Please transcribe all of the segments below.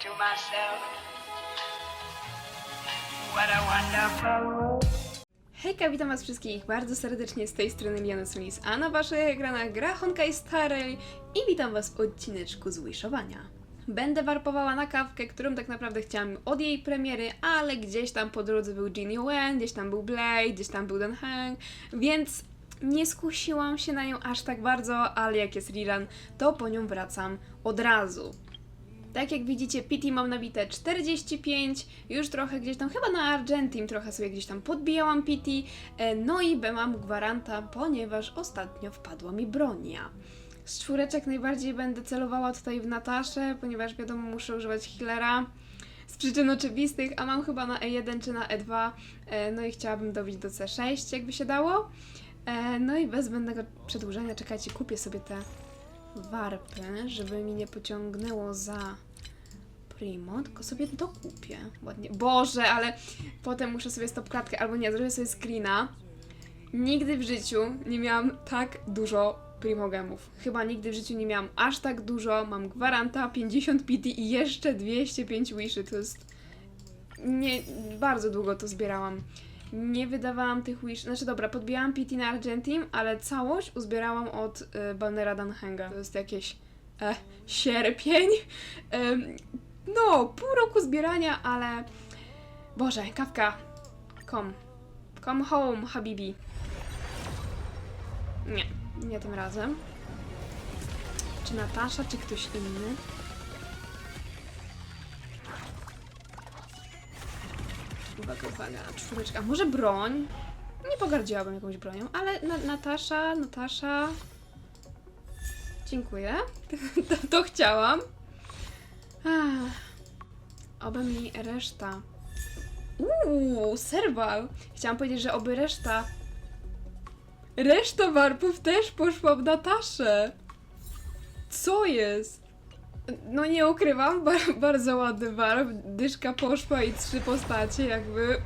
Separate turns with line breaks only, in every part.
to myself, what a wonderful world.
Hejka, witam was wszystkich bardzo serdecznie z tej strony Liana Solis, a na waszych ekranach gra Honkai Starej i witam was w odcineczku z Wishowania. Będę warpowała na kawkę, którą tak naprawdę chciałam od jej premiery, ale gdzieś tam po drodze był Jin Yuen, gdzieś tam był Blade, gdzieś tam był Den Heng, więc nie skusiłam się na nią aż tak bardzo, ale jak jest rerun, to po nią wracam od razu. Tak jak widzicie, PT mam nabite 45, już trochę gdzieś tam, chyba na Argentim trochę sobie gdzieś tam podbijałam PT, e, no i B mam gwaranta, ponieważ ostatnio wpadła mi bronia. Z czwóreczek najbardziej będę celowała tutaj w Nataszę, ponieważ wiadomo, muszę używać healera. Z przyczyn oczywistych, a mam chyba na E1 czy na E2, e, no i chciałabym dobić do C6, jakby się dało. E, No i bez zbędnego przedłużania, czekajcie, kupię sobie te warpy, żeby mi nie pociągnęło za Primo, tylko sobie dokupię. Ładnie. Boże, ale potem muszę sobie stopklatkę, albo nie, zrobię sobie screena. Nigdy w życiu nie miałam tak dużo primogemów. Chyba nigdy w życiu nie miałam aż tak dużo. Mam gwaranta 50 PT i jeszcze 205 wishy. To jest... Nie, bardzo długo to zbierałam. Nie wydawałam tych wish... Znaczy dobra, podbijałam PT na Argentim, ale całość uzbierałam od y, Bannera Danhenga. To jest jakieś... E, sierpień. No, pół roku zbierania, ale... Boże, kawka. Come. Come home, habibi. Nie, nie tym razem. Czy Natasza, czy ktoś inny? Uwaga, uwaga, czwóreczka. Może broń? Nie pogardziłabym jakąś bronią, ale na Natasza, Natasza... Dziękuję. to, to chciałam. Oby mi reszta. Uuu, serwal. Chciałam powiedzieć, że oby reszta. Reszta warpów też poszła w Nataszę. Co jest? No nie ukrywam, bar bardzo ładny warp. Dyszka poszła i trzy postacie, jakby.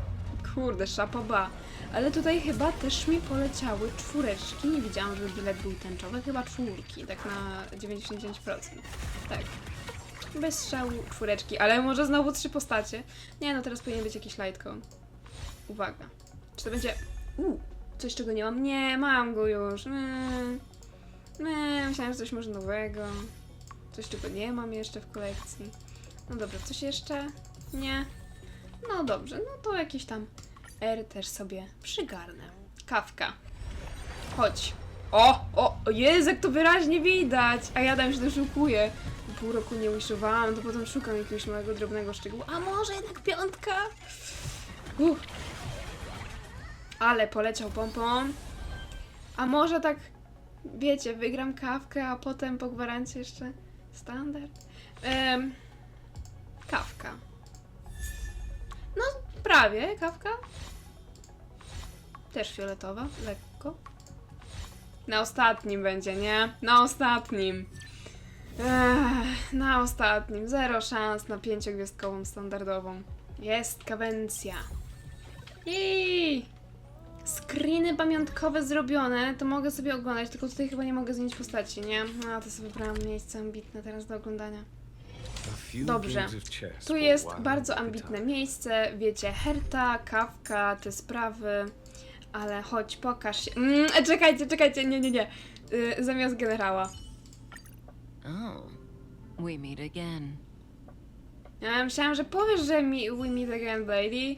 Kurde, szapoba. Ale tutaj chyba też mi poleciały czwóreczki. Nie widziałam, żeby bilet był tęczowy. Chyba czwórki, tak na 99%. Tak. Bez strzału czwóreczki, ale może znowu trzy postacie. Nie, no teraz powinien być jakiś lightcone. Uwaga. Czy to będzie... Uuu, coś czego nie mam? Nie, mam go już. Eee. Eee, myślałam, że coś może nowego. Coś czego nie mam jeszcze w kolekcji. No dobra, coś jeszcze? Nie. No dobrze, no to jakieś tam R też sobie przygarnę. Kawka. Chodź. O, o, Jezu, jak to wyraźnie widać! A ja tam się doszukuję. Pół roku nie usiłowałam, to potem szukam jakiegoś małego, drobnego szczegółu. A może jednak piątka? Uff. Ale poleciał pompon. A może tak, wiecie, wygram kawkę, a potem po gwarancji jeszcze standard? Em, kawka. No, prawie kawka. Też fioletowa, lekko. Na ostatnim będzie, nie? Na ostatnim. Ech, na ostatnim. Zero szans na pięciogwiazdkową standardową. Jest kawencja. I Screeny pamiątkowe zrobione, to mogę sobie oglądać, tylko tutaj chyba nie mogę zmienić postaci, nie? A, to sobie wybrałam miejsce ambitne teraz do oglądania. Dobrze. Tu jest bardzo ambitne miejsce, wiecie, Herta, Kawka, te sprawy, ale chodź, pokaż się. Mm, czekajcie, czekajcie, nie, nie, nie. Y, zamiast generała.
Oh, we meet again.
Ja myślałam, że powiesz, że mi we meet again, lady.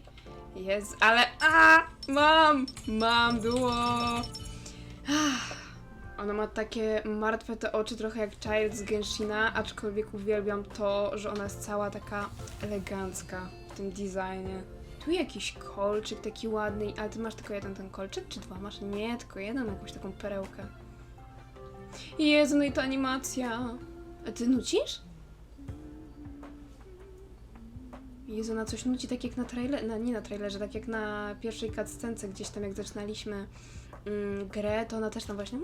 Jest, ale a mam, mam duo. Ah, Ona ma takie martwe te oczy, trochę jak Child z Genshina, aczkolwiek uwielbiam to, że ona jest cała taka elegancka w tym designie. Tu jakiś kolczyk taki ładny, ale ty masz tylko jeden ten kolczyk, czy dwa masz? Nie, tylko jeden, jakąś taką perełkę. Jezu, no i ta animacja. A ty nucisz? Jezu, ona coś nuci tak jak na trailerze, na, nie na trailerze, tak jak na pierwszej cutscence gdzieś tam jak zaczynaliśmy mm, grę, to ona też tam właśnie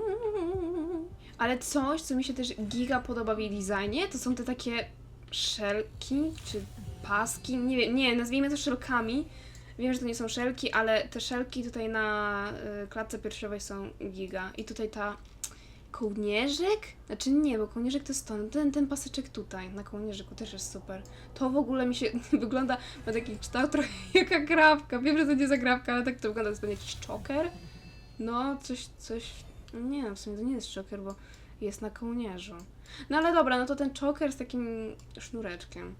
ale coś, co mi się też giga podoba w jej designie, to są te takie szelki, czy paski, nie wiem, nie, nazwijmy to szelkami. Wiem, że to nie są szelki, ale te szelki tutaj na y, klatce piersiowej są giga. I tutaj ta kołnierzyk? Znaczy nie, bo kołnierzyk to jest to, ten, ten paseczek tutaj, na kołnierzyku też jest super. To w ogóle mi się wygląda, ma taki kształt trochę jak agrafka. Wiem, że to nie jest agrafka, ale tak to wygląda, to jest pewnie jakiś czoker. No, coś, coś, nie w sumie to nie jest czoker, bo jest na kołnierzu. No ale dobra, no to ten czoker z takim sznureczkiem.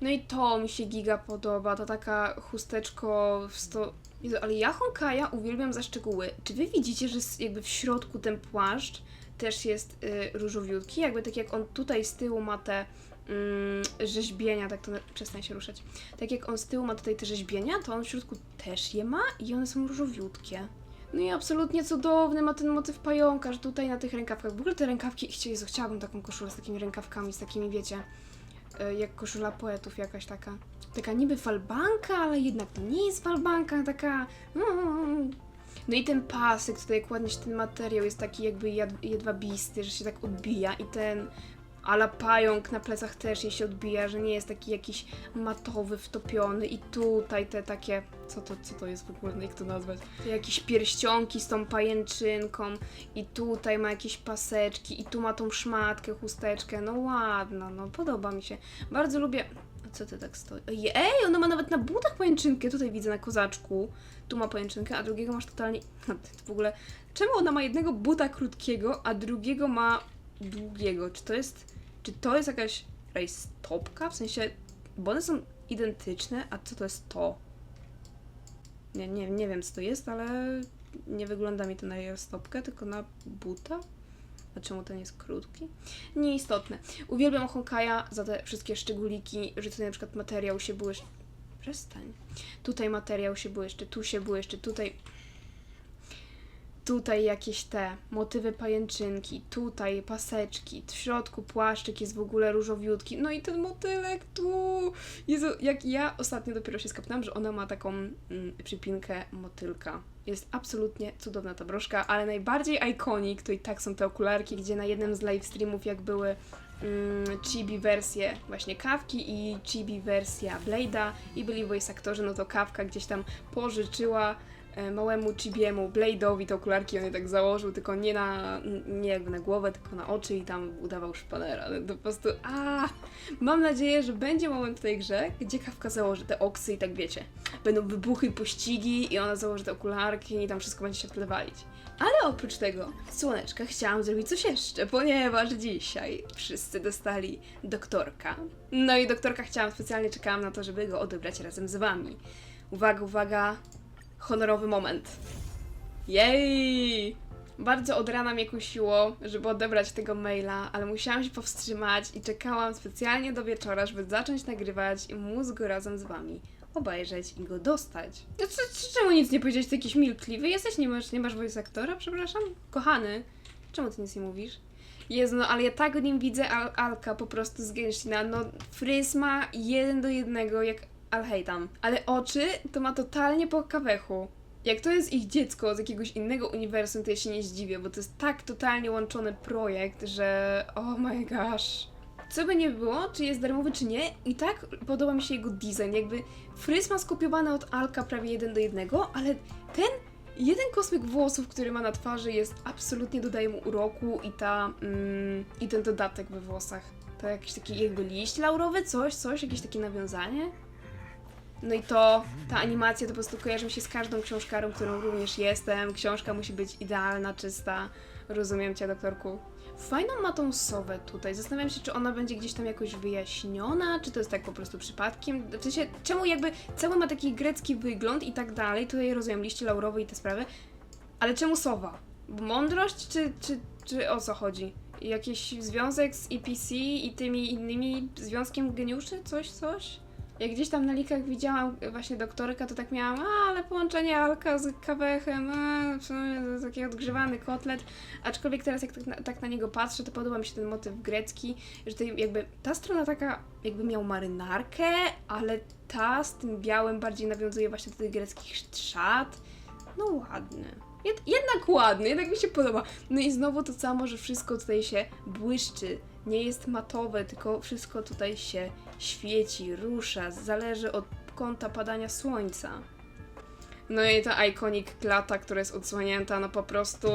No i to mi się giga podoba, ta taka chusteczko w sto... Jezu, ale ja Honkaja uwielbiam za szczegóły. Czy wy widzicie, że s- jakby w środku ten płaszcz też jest y, różowiutki? Jakby tak jak on tutaj z tyłu ma te mm, rzeźbienia, tak to przestań się ruszać. Tak jak on z tyłu ma tutaj te rzeźbienia, to on w środku też je ma i one są różowiutkie. No i absolutnie cudowny ma ten motyw pająka, że tutaj na tych rękawkach. W ogóle te rękawki, Jezu, chciałabym taką koszulę z takimi rękawkami, z takimi, wiecie, y, jak koszula poetów jakaś taka. Taka niby falbanka, ale jednak to nie jest falbanka, taka... mm. No i ten pasek, tutaj jak ładnie się ten materiał jest taki jakby jedwabisty, że się tak odbija i ten ala pająk na plecach też jej się odbija, że nie jest taki jakiś matowy, wtopiony i tutaj te takie, co to, co to jest w ogóle, jak to nazwać? Te jakieś pierścionki z tą pajęczynką i tutaj ma jakieś paseczki i tu ma tą szmatkę, chusteczkę, no ładna, no podoba mi się. Bardzo lubię... Co ty tak stoi? Ej, ona ma nawet na butach pajęczynkę, tutaj widzę na kozaczku. Tu ma pajęczynkę, a drugiego masz totalnie... W ogóle, czemu ona ma jednego buta krótkiego, a drugiego ma długiego? Czy to jest... Czy to jest jakaś rajstopka? W sensie, bo one są identyczne, a co to jest to? Nie, nie, nie wiem co to jest, ale nie wygląda mi to na rajstopkę, tylko na buta. A czemu ten jest krótki? Nieistotne. Uwielbiam Honkaja za te wszystkie szczególiki, że tutaj na przykład materiał się błyszczy. Przestań. Tutaj materiał się błyszczy, tu się błyszczy, tutaj tutaj jakieś te motywy pajęczynki, tutaj paseczki, w środku płaszczyk jest w ogóle różowiutki, no i ten motylek tu. Jezu, jak ja ostatnio dopiero się skapnęłam, że ona ma taką mm, przypinkę motylka. Jest absolutnie cudowna ta broszka, ale najbardziej iconic to i tak są te okularki, gdzie na jednym z live streamów jak były mm, chibi wersje właśnie Kawki i chibi wersja Blade'a i byli voice aktorzy, no to Kawka gdzieś tam pożyczyła małemu Chibiemu, Blade'owi te okularki, on je tak założył, tylko nie na, nie jakby na głowę, tylko na oczy i tam udawał szpanera. Ale to po prostu, a Mam nadzieję, że będzie moment w tej grze, gdzie Kawka założy te oksy i tak wiecie, będą wybuchy, pościgi i ona założy te okularki i tam wszystko będzie się walić. Ale oprócz tego, słoneczka, chciałam zrobić coś jeszcze, ponieważ dzisiaj wszyscy dostali doktorka. No i doktorka chciałam, specjalnie czekałam na to, żeby go odebrać razem z wami. Uwaga, uwaga, honorowy moment. Jej! Bardzo od rana mnie kusiło, żeby odebrać tego maila, ale musiałam się powstrzymać i czekałam specjalnie do wieczora, żeby zacząć nagrywać i móc go razem z wami obejrzeć i go dostać. No co, czemu nic nie powiedziałeś? Ty jakiś milkliwy jesteś? Nie masz, nie masz voice aktora? Przepraszam? Kochany, czemu ty nic nie mówisz? Jezu, no ale ja tak w nim widzę Al Alka po prostu z no Frysma jeden do jednego jak Alheitam. Ale oczy to ma totalnie po kawechu. Jak to jest ich dziecko z jakiegoś innego uniwersum, to ja się nie zdziwię, bo to jest tak totalnie łączony projekt, że oh my gosh. Co by nie było, czy jest darmowy, czy nie, i tak podoba mi się jego design. Jakby Frys ma skopiowany od Alka prawie jeden do jednego, ale ten jeden kosmyk włosów, który ma na twarzy, jest absolutnie dodaje mu uroku i ta mm, i ten dodatek we włosach. To jakiś taki jakby liść laurowy, coś, coś, jakieś takie nawiązanie. No i to, ta animacja to po prostu kojarzy mi się z każdą książkarą, którą również jestem. Książka musi być idealna, czysta. Rozumiem cię, doktorku. Fajną ma tą sowę tutaj. Zastanawiam się, czy ona będzie gdzieś tam jakoś wyjaśniona, czy to jest tak po prostu przypadkiem. W sensie, czemu jakby cały ma taki grecki wygląd i tak dalej. Tutaj rozumiem liście laurowe i te sprawy. Ale czemu sowa? Mądrość, czy, czy, czy o co chodzi? Jakiś związek z EPC i tymi innymi związkiem geniuszy? Coś, coś? Jak gdzieś tam na likach widziałam właśnie doktorka, to tak miałam, a ale połączenie Alka z Kawechem, a w sumie to taki odgrzewany kotlet. Aczkolwiek teraz jak tak na, tak na niego patrzę, to podoba mi się ten motyw grecki, że tutaj jakby ta strona taka jakby miał marynarkę, ale ta z tym białym bardziej nawiązuje właśnie do tych greckich szat. No ładny. Jed, jednak ładny, jednak mi się podoba. No i znowu to samo, że wszystko tutaj się błyszczy. Nie jest matowe, tylko wszystko tutaj się świeci, rusza, zależy od kąta padania słońca. No i ta iconic klata, która jest odsłonięta, no po prostu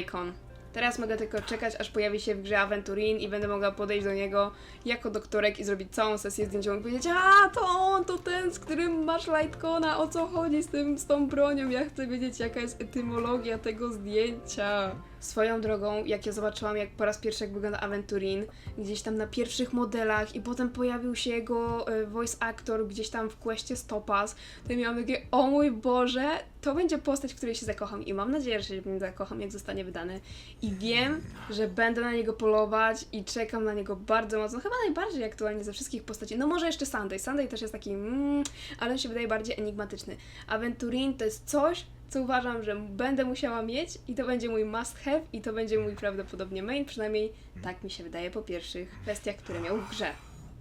icon. Teraz mogę tylko czekać, aż pojawi się w grze Aventurin i będę mogła podejść do niego jako doktorek i zrobić całą sesję zdjęciową i powiedzieć A, to on, to ten, z którym masz Lightcona, o co chodzi z, tym, z tą bronią? Ja chcę wiedzieć, jaka jest etymologia tego zdjęcia. Swoją drogą, jak ja zobaczyłam, jak po raz pierwszy jak wygląda Aventurin, gdzieś tam na pierwszych modelach i potem pojawił się jego e, voice actor gdzieś tam w questie Stopaz, to ja miałam takie, o mój Boże, to będzie postać, w której się zakocham i mam nadzieję, że się w nim zakocham, jak zostanie wydany. I wiem, że będę na niego polować i czekam na niego bardzo mocno, chyba najbardziej aktualnie ze wszystkich postaci. No może jeszcze Sunday, Sunday też jest taki, mm, ale on się wydaje bardziej enigmatyczny. Aventurin to jest coś, co uważam, że będę musiała mieć i to będzie mój must have i to będzie mój prawdopodobnie main, przynajmniej tak mi się wydaje po pierwszych kwestiach, które miał w grze.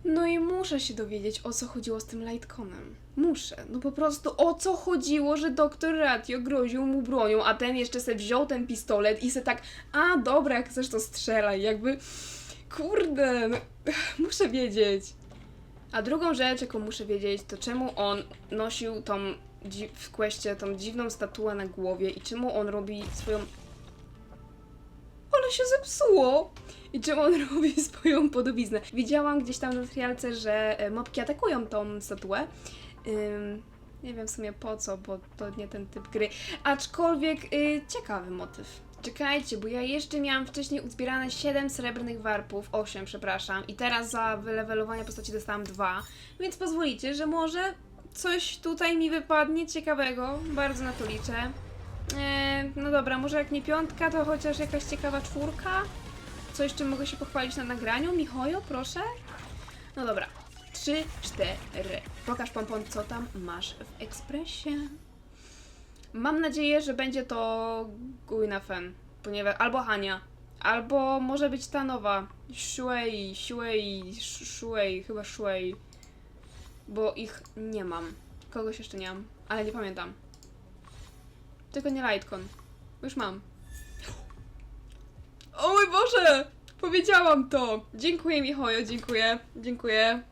No i muszę się dowiedzieć, o co chodziło z tym Lightconem. Muszę. No po prostu o co chodziło, że doktor Ratio groził mu bronią, a ten jeszcze se wziął ten pistolet i se tak, a dobra, jak chcesz to strzelaj, jakby, kurde, no, muszę wiedzieć. A drugą rzecz, jaką muszę wiedzieć, to czemu on nosił tą w kwestie tą dziwną statuę na głowie i czemu on robi swoją. Ale się zepsuło! I czemu on robi swoją podobiznę. Widziałam gdzieś tam na trialce, że e, mopki atakują tą statuę. Ym, nie wiem w sumie po co, bo to nie ten typ gry. Aczkolwiek y, ciekawy motyw. Czekajcie, bo ja jeszcze miałam wcześniej uzbierane 7 srebrnych warpów, 8 przepraszam, i teraz za wylewelowanie postaci dostałam 2, więc pozwolicie, że może coś tutaj mi wypadnie ciekawego. Bardzo na to liczę. Eee, no dobra, może jak nie piątka, to chociaż jakaś ciekawa czwórka? Coś, czym mogę się pochwalić na nagraniu? Michojo, proszę? No dobra. Trzy, cztery. Pokaż pompon, co tam masz w ekspresie. Mam nadzieję, że będzie to Guinafen, ponieważ albo Hania, albo może być ta nowa Shuei, Shuei, Sh- Shuei, chyba Shuei, bo ich nie mam. Kogoś jeszcze nie mam, ale nie pamiętam. Tylko nie Lightcon. Już mam. O mój Boże! Powiedziałam to! Dziękuję Michojo, dziękuję, dziękuję.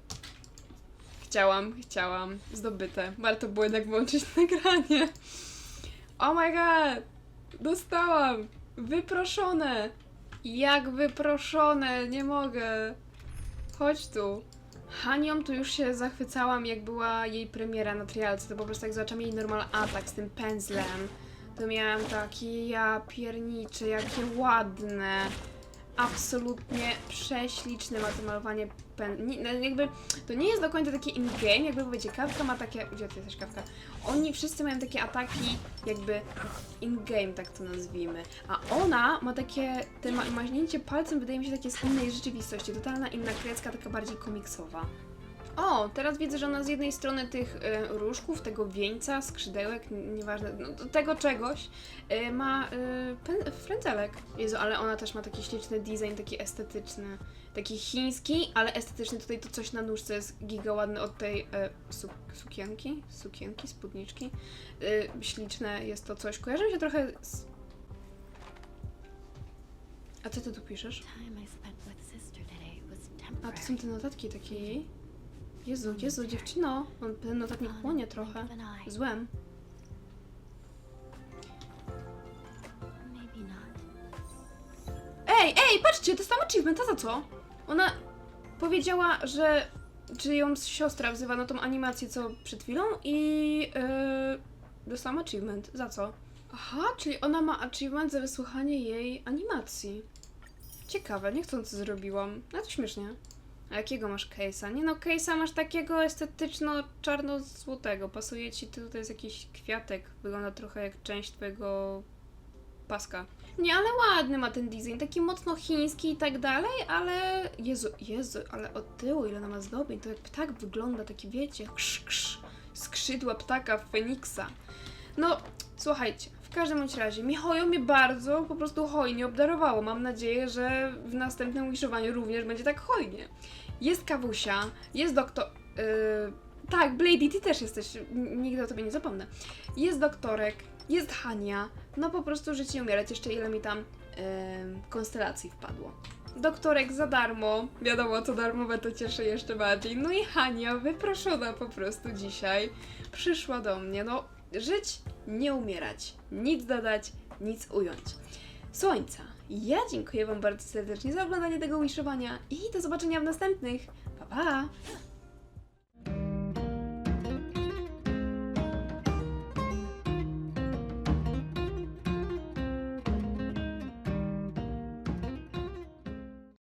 Chciałam, chciałam. Zdobyte. Warto było jednak włączyć nagranie. Oh my god! Dostałam! Wyproszone! Jak wyproszone! Nie mogę! Chodź tu. Hanią tu już się zachwycałam, jak była jej premiera na trialce. To po prostu jak zobaczyłam jej normal atak z tym pędzlem, to miałam takie ja piernicze, jakie ładne. Absolutnie prześliczne ma to malowanie pen... Nie, no jakby to nie jest do końca takie in-game, jakby wiecie, Kawka ma takie... Gdzie ty jesteś, Kawka? Oni wszyscy mają takie ataki jakby in-game, tak to nazwijmy. A ona ma takie... Te ma maźnięcie palcem wydaje mi się takie z innej rzeczywistości. Totalna inna krecka, taka bardziej komiksowa. O, teraz widzę, że ona z jednej strony tych e, różków, tego wieńca, skrzydełek, n- nieważne, no, tego czegoś, e, ma pen- frędzelek. Jezu, ale ona też ma taki śliczny design, taki estetyczny, taki chiński, ale estetyczny. Tutaj to coś na nóżce jest giga ładne od tej su- sukienki, sukienki, spódniczki. Śliczne jest to coś. Kojarzy mi się trochę z... A co ty tu piszesz?
time I spent with sister today was
A,
temporary.
to są te notatki takie jej? Jezu, Jezu, dziewczyno, on, ten notatnik płonie trochę. Złem. Ej, ej, patrzcie, dostałam achievement, a za co? Ona powiedziała, że czy ją siostra wzywa na tą animację, co przed chwilą i yy, dostałam achievement. Za co? Aha, czyli ona ma achievement za wysłuchanie jej animacji. Ciekawe, niechcący zrobiłam. No to śmiesznie. A jakiego masz case'a? Nie no, case'a masz takiego estetyczno-czarno-złotego. Pasuje ci, to tutaj jest jakiś kwiatek. Wygląda trochę jak część twojego paska. Nie, ale ładny ma ten design, taki mocno chiński i tak dalej, ale Jezu, Jezu, ale od tyłu ile ona ma zdobień, to jak ptak wygląda, taki wiecie, krz, krz, skrzydła ptaka Feniksa. No, słuchajcie, w każdym bądź razie, Michojo mnie bardzo po prostu hojnie obdarowało. Mam nadzieję, że w następnym wishowaniu również będzie tak hojnie. Jest Kawusia, jest doktor... Yy, tak, Blady, ty też jesteś, nigdy o tobie nie zapomnę. Jest doktorek, jest Hania, no po prostu żyć nie umierać, jeszcze ile mi tam em, konstelacji wpadło. Doktorek za darmo, wiadomo co darmowe to cieszy jeszcze bardziej. No i Hania, wyproszona po prostu dzisiaj, przyszła do mnie, no żyć, nie umierać, nic dodać, nic ująć. Słońca, Ja dziękuję Wam bardzo serdecznie za oglądanie tego wishowania i do zobaczenia w następnych. Pa pa!